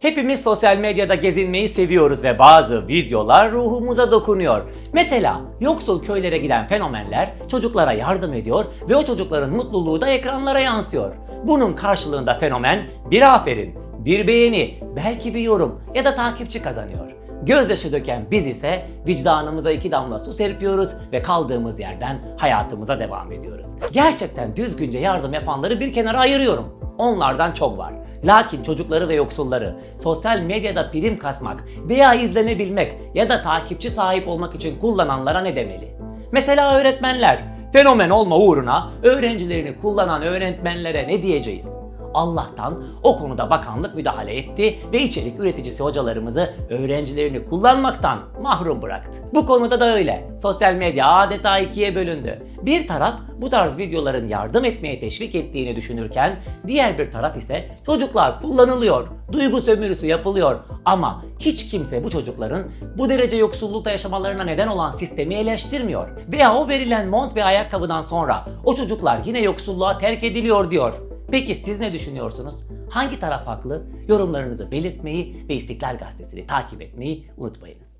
Hepimiz sosyal medyada gezinmeyi seviyoruz ve bazı videolar ruhumuza dokunuyor. Mesela yoksul köylere giden fenomenler çocuklara yardım ediyor ve o çocukların mutluluğu da ekranlara yansıyor. Bunun karşılığında fenomen bir aferin, bir beğeni, belki bir yorum ya da takipçi kazanıyor. Gözyaşı döken biz ise vicdanımıza iki damla su serpiyoruz ve kaldığımız yerden hayatımıza devam ediyoruz. Gerçekten düzgünce yardım yapanları bir kenara ayırıyorum. Onlardan çok var. Lakin çocukları ve yoksulları sosyal medyada prim kasmak veya izlenebilmek ya da takipçi sahip olmak için kullananlara ne demeli? Mesela öğretmenler. Fenomen olma uğruna öğrencilerini kullanan öğretmenlere ne diyeceğiz? Allah'tan o konuda bakanlık müdahale etti ve içerik üreticisi hocalarımızı öğrencilerini kullanmaktan mahrum bıraktı. Bu konuda da öyle. Sosyal medya adeta ikiye bölündü. Bir taraf bu tarz videoların yardım etmeye teşvik ettiğini düşünürken diğer bir taraf ise çocuklar kullanılıyor, duygu sömürüsü yapılıyor ama hiç kimse bu çocukların bu derece yoksullukta yaşamalarına neden olan sistemi eleştirmiyor. Veya o verilen mont ve ayakkabıdan sonra o çocuklar yine yoksulluğa terk ediliyor diyor. Peki siz ne düşünüyorsunuz? Hangi taraf haklı? Yorumlarınızı belirtmeyi ve İstiklal Gazetesi'ni takip etmeyi unutmayınız.